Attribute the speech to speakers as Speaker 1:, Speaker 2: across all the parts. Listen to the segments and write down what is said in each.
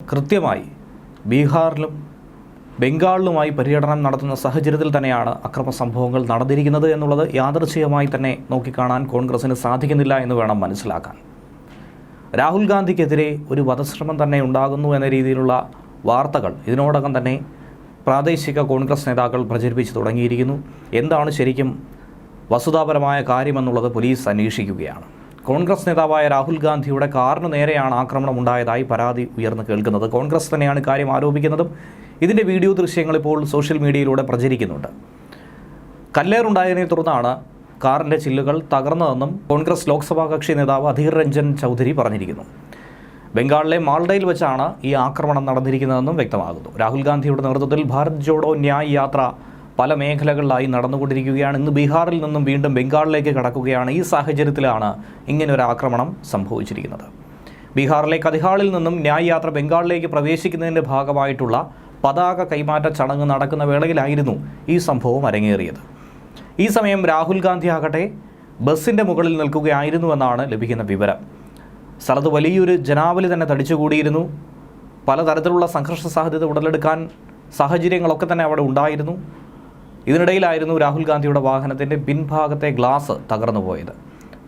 Speaker 1: കൃത്യമായി ബീഹാറിലും ബംഗാളിലുമായി പര്യടനം നടത്തുന്ന സാഹചര്യത്തിൽ തന്നെയാണ് അക്രമ സംഭവങ്ങൾ നടന്നിരിക്കുന്നത് എന്നുള്ളത് യാദർച്ഛികമായി തന്നെ നോക്കിക്കാണാൻ കോൺഗ്രസിന് സാധിക്കുന്നില്ല എന്ന് വേണം മനസ്സിലാക്കാൻ. രാഹുൽ ഗാന്ധിക്കെതിരെ ഒരു വധശ്രമം തന്നെ ഉണ്ടാകുന്നു എന്ന രീതിയിലുള്ള വാർത്തകൾ ഇതിനോടകം തന്നെ പ്രാദേശിക കോൺഗ്രസ് നേതാക്കൾ പ്രചരിപ്പിച്ചു തുടങ്ങിയിരിക്കുന്നു. എന്താണ് ശരിക്കും വസ്തുതാപരമായ കാര്യമെന്നുള്ളത് പോലീസ് അന്വേഷിക്കുകയാണ്. കോൺഗ്രസ് നേതാവായ രാഹുൽ ഗാന്ധിയുടെ കാറിന് നേരെയാണ് ആക്രമണം ഉണ്ടായതായി പരാതി ഉയർന്നു കേൾക്കുന്നത്. കോൺഗ്രസ് തന്നെയാണ് കാര്യം ആരോപിക്കുന്നതും. ഇതിന്റെ വീഡിയോ ദൃശ്യങ്ങൾ ഇപ്പോൾ സോഷ്യൽ മീഡിയയിലൂടെ പ്രചരിക്കുന്നുണ്ട്. കല്ലേറുണ്ടായതിനെ തുടർന്നാണ് കാറിന്റെ ചില്ലുകൾ തകർന്നതെന്നും കോൺഗ്രസ് ലോക്സഭാ കക്ഷി നേതാവ് അധീർ രഞ്ജൻ ചൗധരി പറഞ്ഞിരിക്കുന്നു. ബംഗാളിലെ മാൾഡയിൽ വെച്ചാണ് ഈ ആക്രമണം നടന്നിരിക്കുന്നതെന്നും വ്യക്തമാകുന്നു. രാഹുൽ ഗാന്ധിയുടെ നേതൃത്വത്തിൽ ഭാരത് ജോഡോ ന്യായ് യാത്ര പല മേഖലകളിലായി നടന്നുകൊണ്ടിരിക്കുകയാണ്. ഇന്ന് ബീഹാറിൽ നിന്നും വീണ്ടും ബംഗാളിലേക്ക് കടക്കുകയാണ്. ഈ സാഹചര്യത്തിലാണ് ഇങ്ങനൊരു ആക്രമണം സംഭവിച്ചിരിക്കുന്നത്. ബീഹാറിലെ കതിഹാളിൽ നിന്നും ന്യായ് യാത്ര ബംഗാളിലേക്ക് പ്രവേശിക്കുന്നതിന്റെ ഭാഗമായിട്ടുള്ള പതാക കൈമാറ്റ ചടങ്ങ് നടക്കുന്ന വേളയിലായിരുന്നു ഈ സംഭവം അരങ്ങേറിയത്. ഈ സമയം രാഹുൽ ഗാന്ധി ആകട്ടെ ബസ്സിന്റെ മുകളിൽ നിൽക്കുകയായിരുന്നുവെന്നാണ് ലഭിക്കുന്ന വിവരം. സ്ഥലത്ത് വലിയൊരു ജനാവലി തന്നെ തടിച്ചുകൂടിയിരുന്നു. പലതരത്തിലുള്ള സംഘർഷ സാധ്യത ഉടലെടുക്കാൻ സാഹചര്യങ്ങളൊക്കെ തന്നെ അവിടെ ഉണ്ടായിരുന്നു. ഇതിനിടയിലായിരുന്നു രാഹുൽ ഗാന്ധിയുടെ വാഹനത്തിന്റെ പിൻഭാഗത്തെ ഗ്ലാസ് തകർന്നു പോയത്.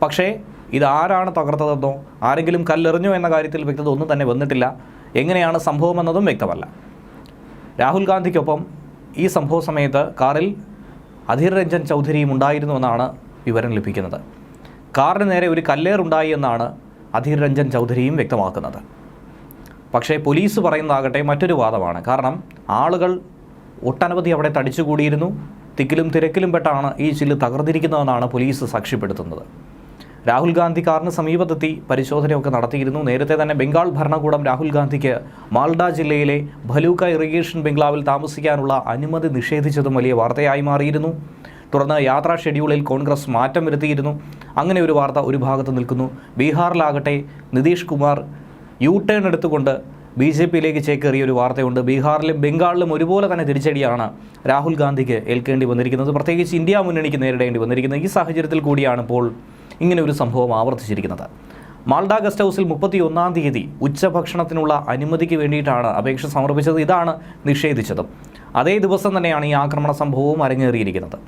Speaker 1: പക്ഷേ ഇത് ആരാണ് തകർത്തതെന്നോ ആരെങ്കിലും കല്ലെറിഞ്ഞോ എന്ന കാര്യത്തിൽ വ്യക്തത ഒന്നും തന്നെ വന്നിട്ടില്ല. എങ്ങനെയാണ് സംഭവമെന്നതും വ്യക്തമല്ല. രാഹുൽ ഗാന്ധിക്കൊപ്പം ഈ സംഭവ സമയത്ത് കാറിൽ അധീർ രഞ്ജൻ ചൗധരിയും ഉണ്ടായിരുന്നുവെന്നാണ് വിവരം ലഭിക്കുന്നത്. കാറിന് നേരെ ഒരു കല്ലേറുണ്ടായി എന്നാണ് അധീർ രഞ്ജൻ ചൗധരിയും വ്യക്തമാക്കുന്നത്. പക്ഷേ പോലീസ് പറയുന്നതാകട്ടെ മറ്റൊരു വാദമാണ്. കാരണം ആളുകൾ ഒട്ടനവധി അവിടെ തടിച്ചുകൂടിയിരുന്നു. തിക്കിലും തിരക്കിലും പെട്ടാണ് ഈ ചില്ല് തകർന്നിരിക്കുന്നതെന്നാണ് പോലീസ് സാക്ഷ്യപ്പെടുത്തുന്നത്. രാഹുൽ ഗാന്ധി കാറിന് സമീപത്തെത്തി പരിശോധനയൊക്കെ നടത്തിയിരുന്നു. നേരത്തെ തന്നെ ബംഗാൾ ഭരണകൂടം രാഹുൽ ഗാന്ധിക്ക് മാൽഡ ജില്ലയിലെ ഭലൂക്ക ഇറിഗേഷൻ ബംഗ്ലാവിൽ താമസിക്കാനുള്ള അനുമതി നിഷേധിച്ചതും വലിയ വാർത്തയായി മാറിയിരുന്നു. തുടർന്ന് യാത്രാ ഷെഡ്യൂളിൽ കോൺഗ്രസ് മാറ്റം വരുത്തിയിരുന്നു. അങ്ങനെ ഒരു വാർത്ത ഒരു ഭാഗത്ത് നിൽക്കുന്നു. ബീഹാറിലാകട്ടെ നിതീഷ് കുമാർ യു ടേൺ എടുത്തുകൊണ്ട് ബി ജെ പിയിലേക്ക് ചേക്കേറിയ ഒരു വാർത്തയുണ്ട്. ബീഹാറിലും ബംഗാളിലും ഒരുപോലെ തന്നെ തിരിച്ചടിയാണ് രാഹുൽ ഗാന്ധിക്ക് ഏൽക്കേണ്ടി വന്നിരിക്കുന്നത്. പ്രത്യേകിച്ച് ഇന്ത്യ മുന്നണിക്ക് നേരിടേണ്ടി വന്നിരിക്കുന്നത്. ഈ സാഹചര്യത്തിൽ കൂടിയാണ് ഇപ്പോൾ ഇങ്ങനെ ഒരു സംഭവം ആവർത്തിച്ചിരിക്കുന്നത്. മാൾഡ ഗസ്റ്റ് ഹൗസിൽ മുപ്പത്തി ഒന്നാം തീയതി ഉച്ചഭക്ഷണത്തിനുള്ള അനുമതിക്ക് വേണ്ടിയിട്ടാണ് അപേക്ഷ സമർപ്പിച്ചത്. ഇതാണ് നിഷേധിച്ചതും. അതേ ദിവസം തന്നെയാണ് ഈ ആക്രമണ സംഭവവും അരങ്ങേറിയിരിക്കുന്നത്.